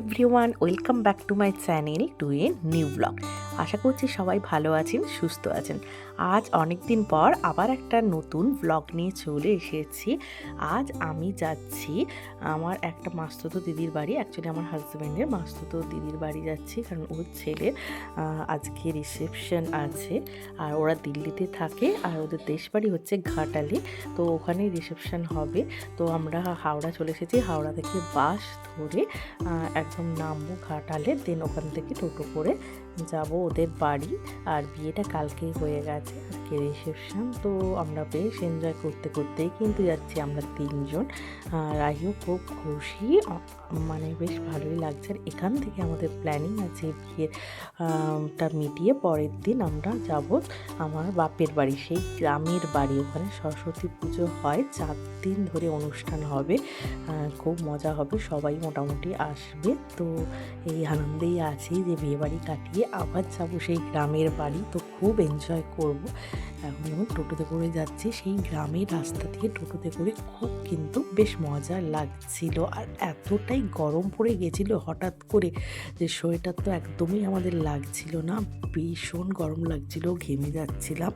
Everyone welcome back to my channel to a new blog আশা করছি সবাই ভালো আছেন, সুস্থ আছেন। আজ অনেক দিন পর আবার একটা নতুন ব্লগ নিয়ে চলে এসেছি। আজ আমি যাচ্ছি আমার একটা মাস্তুতো দিদির বাড়ি। অ্যাকচুয়ালি আমার হাজব্যান্ডের মাস্তুতো দিদির বাড়ি যাচ্ছি, কারণ ওর ছেলে আজকে রিসেপশন আছে। আর ওরা দিল্লিতে থাকে, আর ওদের দেশ বাড়ি হচ্ছে ঘাটালে। তো ওখানে রিসেপশন হবে। তো আমরা হাওড়া চলে এসেছি, হাওড়া থেকে বাস ধরে একদম নামবো ঘাটালে দেন ওখান থেকে টোটো করে যাব ওদের বাড়ি আর বিয়েটা কালকেই হয়ে গেছে আজকে রিসেপশন তো আমরা বেশ এনজয় করতে করতেই কিন্তু যাচ্ছি আমরা তিনজন। আর রাহিও খুব খুশি মানে বেশ ভালোই লাগছে। আর এখান থেকে আমাদের প্ল্যানিং আছে বিয়ের আহ, টা মিটিয়ে পরের দিন আমরা যাব আমার বাপের বাড়ি সেই গ্রামের বাড়ি। ওখানে সরস্বতী পুজো হয় চার দিন ধরে অনুষ্ঠান হবে খুব মজা হবে সবাই মোটামুটি আসবে। তো এই আনন্দেই আছি যে বিয়ে বাড়ি কাটিয়ে আবার যাব সেই গ্রামের বাড়ি। তো খুব এনজয় করব। এখন যখন টোটোতে করে যাচ্ছি সেই গ্রামের রাস্তা দিয়ে টোটোতে করে খুব কিন্তু বেশ মজা লাগছিল। আর এতটাই গরম পড়ে গেছিল হঠাৎ করে যে সোয়েটার তো একদমই আমাদের লাগছিল না। ভীষণ গরম লাগছিল ঘেমে যাচ্ছিলাম।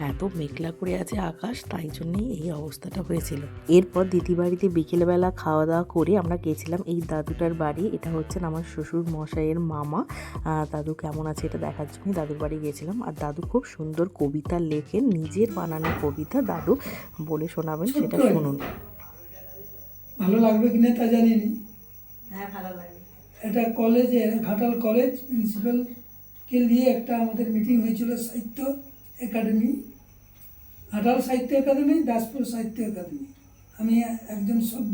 এত মেঘলা করে আছে আকাশ তাই জন্যই এই অবস্থাটা হয়েছিল। এরপর দিদি বাড়িতে বিকেলবেলা খাওয়া দাওয়া করে আমরা গেছিলাম এই দাদুটার বাড়ি। এটা হচ্ছেন আমার শ্বশুর মশাইয়ের মামা। আহ, দাদু কেমন আছে এটা দেখার জন্যই দাদুর বাড়ি গিয়েছিলাম। আর দাদু খুব সুন্দর কবিতা লেখেন নিজের বানানো কবিতা। দাদু বলে শোনাবেন সেটা শুনুন। ভালো লাগবে কিনা তা জানি নি হ্যাঁ ভালো লাগে এটা কলেজে ঘাটাল কলেজ প্রিন্সিপালকে নিয়ে একটা আমাদের মিটিং হয়েছিল সাহিত্য একাডেমি ঘাটাল সাহিত্য একাডেমি দাসপুর সাহিত্য একাডেমি আমি একজন সভ্য।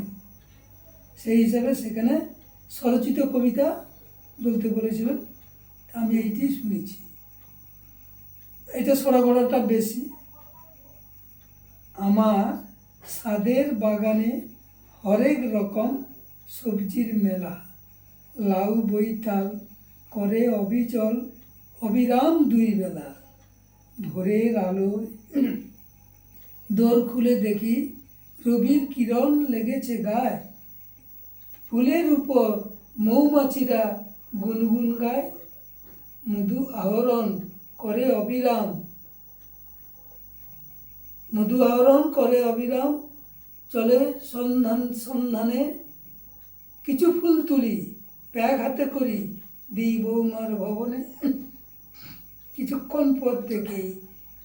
সেই হিসাবে সেখানে স্বরচিত কবিতা বলতে বলেছিলেন। আমি এইটি শুনেছি। এটা সরাগড়াটা বেশি। আমার সাদের বাগানে হরেক রকম সবজির মেলা। লাউ বইতাল করে, অবিচল, অবিরাম দুই বেলা। ভোরের আলোয় দোর খুলে দেখি রবির কিরণ লেগেছে গায়ে। ফুলের উপর মৌমাছিরা গুনগুন গায়। মধু আহরণ করে অবিরাম। মধু আহরণ করে অবিরাম, চলে সন্ধান, সন্ধানে। কিছু ফুল তুলি, ব্যাগ হাতে করি, দিই বৌমার ভবনে। কিছুক্ষণ পর থেকেই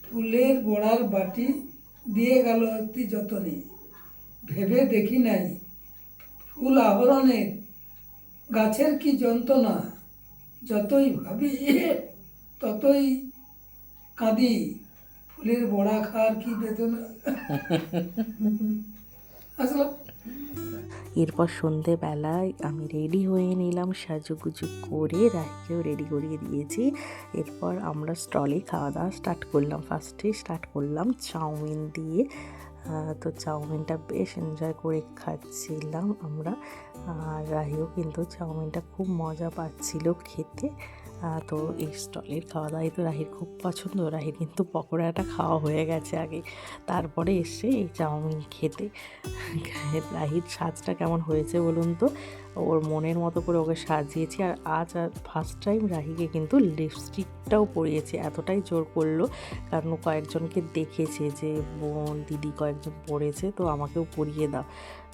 ফুলের বড়ার বাটি দিয়ে গেল অতি যতনে। ভেবে দেখি নাই, ফুল আহরণের গাছের কি যন্ত্রণা। যতই ভাবি, ততই কাঁদি। ফুলের বড়া খাওয়ার কি বেদনা? আসলে। এরপর সন্ধেবেলায় আমি রেডি হয়ে নিলাম, সাজুগুজু করে রাহিকেও রেডি করিয়ে দিয়েছি। এরপর আমরা স্টলে খাওয়া দাওয়া স্টার্ট করলাম। ফার্স্টে স্টার্ট করলাম চাউমিন দিয়ে। তো চাউমিনটা বেশ এনজয় করে খাচ্ছিলাম আমরা। আর রাহিও কিন্তু চাউমিনটা খুব মজা পাচ্ছিল খেতে। তো এই স্টলের খাওয়া দাওয়াই তো রাহির খুব পছন্দ। রাহির কিন্তু পকোড়াটা খাওয়া হয়ে গেছে আগে। তারপরে এসে এই চাউমিন খেতে। রাহির সাজটা কেমন হয়েছে বলুন তো? ওর মনের মতো করে ওকে সাজিয়েছি আর আজ আর ফার্স্ট টাইম রাহিকে কিন্তু লিপস্টিকটাও পরিয়েছি। এতটাই জোর করল, কারণ কয়েকজনকে দেখেছে যে বোন, দিদি কয়েকজন পড়েছে তো আমাকেও পরিয়ে দাও।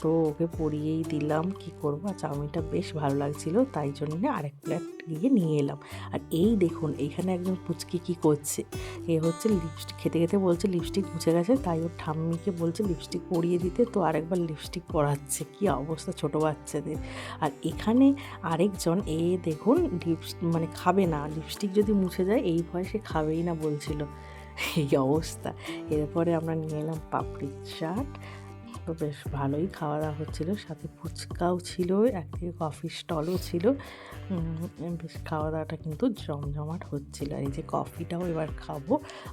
তো ওকে পরিয়েই দিলাম, কি করব? আর চাউমিনটা বেশ ভালো লাগছিল, তাই জন্য আরেক প্লেট গিয়ে নিয়ে এলাম। আর এই দেখুন এইখানে একজন পুচকি কি করছে? এ হচ্ছে লিপস্টিক খেতে খেতে বলছে লিপস্টিক মুছে গেছে, তাই ওর ঠাম্মিকে বলছে লিপস্টিক পরিয়ে দিতে, তো আরেকবার লিপস্টিক পরাচ্ছে। কি অবস্থা ছোট বাচ্চাদের। আর এখানে আরেকজন, এ দেখুন লিপস্টিক মানে খাবে না। লিপস্টিক যদি মুছে যায়, এই ভয় সে খাবেই না বলছিল। এই অবস্থা। এরপরে আমরা নিয়ে এলাম পাপড়ির চাট। তো বেশ ভালোই খাওয়া দাওয়া হচ্ছিল, সাথে ফুচকাও ছিল একদিকে কফি স্টলও ছিল। বেশ খাওয়া দাওয়াটা কিন্তু জমজমাট হচ্ছিল। এই যে কফিটাও এবার খাব,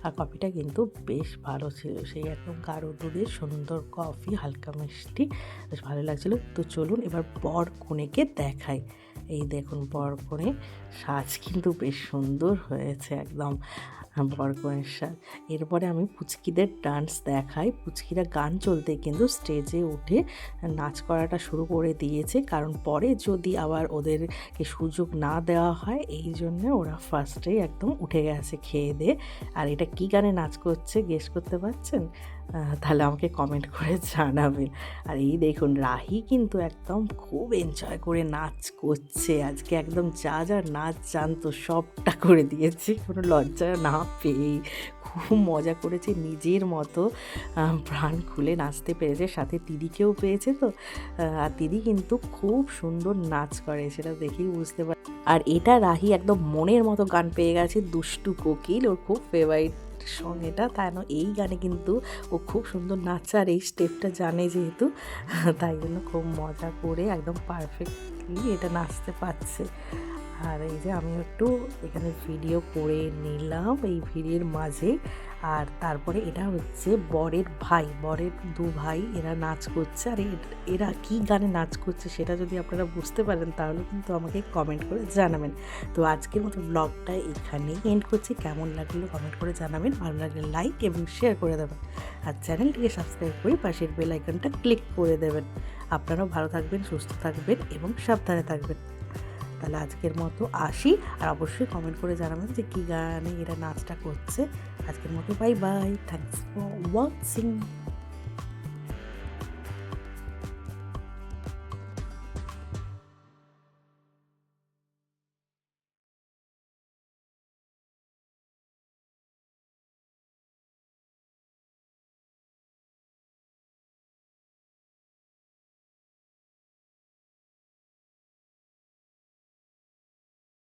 আর কফিটা কিন্তু বেশ ভালো ছিল। সেই একদম গাঢ় দুধের সুন্দর কফি, হালকা মিষ্টি, বেশ ভালো লাগছিল। তো চলুন এবার বর কনেকে দেখাই। এই দেখুন বরকনে সাজ কিন্তু বেশ সুন্দর হয়েছে একদম বরকনের সাজ। এরপরে আমি পুচকিদের ডান্স দেখাই। পুচকিরা গান চলতে কিন্তু স্টেজে উঠে নাচ করাটা শুরু করে দিয়েছে। কারণ পরে যদি আবার ওদেরকে সুযোগ না দেওয়া হয়, এই জন্য ওরা ফার্স্টেই একদম উঠে গেছে খেয়ে দিয়ে আর এটা কী গানে নাচ করছে গেস করতে পারছেন? তাহলে আমাকে কমেন্ট করে জানাবেন আর এই দেখুন, রাহি কিন্তু একদম খুব এনজয় করে নাচ করছে। আজকে একদম যা যা নাচ জানতো সবটা করে দিয়েছে। কোনো লজ্জা না পেয়েই খুব মজা করেছে, নিজের মতো প্রাণ খুলে নাচতে পেরেছে। সাথে দিদিকেও পেয়েছে তো। আর দিদি কিন্তু খুব সুন্দর নাচ করে, সেটা দেখেই বুঝতে পার আর এটা রাহি একদম মনের মতো গান পেয়ে গেছে, দুষ্টু কোকিল, ওর খুব ফেভারিট সং এটা তাই না এই গানে কিন্তু ও খুব সুন্দর নাচে আর এই স্টেপটা জানে যেহেতু। তাই জন্য খুব মজা করে একদম পারফেক্টলি এটা নাচতে পারছে। আর এই যে আমি একটু এখানে ভিডিও করে নিলাম এই ভিডিওর মাঝে। আর তারপরে এটা হচ্ছে বরের ভাই, বরের দু ভাই, এরা নাচ করছে। আর এরা কি গানে নাচ করছে সেটা যদি আপনারা বুঝতে পারেন, তাহলে কিন্তু আমাকে কমেন্ট করে জানাবেন। তো আজকের মতো ব্লগটা এখানেই এন্ড করছি। কেমন লাগল কমেন্ট করে জানাবেন। ভালো লাগলে লাইক এবং শেয়ার করে দেবেন। আর চ্যানেলটিকে সাবস্ক্রাইব করে পাশের বেল আইকনটা ক্লিক করে দেবেন। আপনারাও ভালো থাকবেন, সুস্থ থাকবেন এবং সাবধানে থাকবেন। তাহলে আজকের মতো আসি। আর অবশ্যই কমেন্ট করে জানাবেন যে কী গানে এরা নাচটা করছে। আজকের মতো bye bye thanks for watching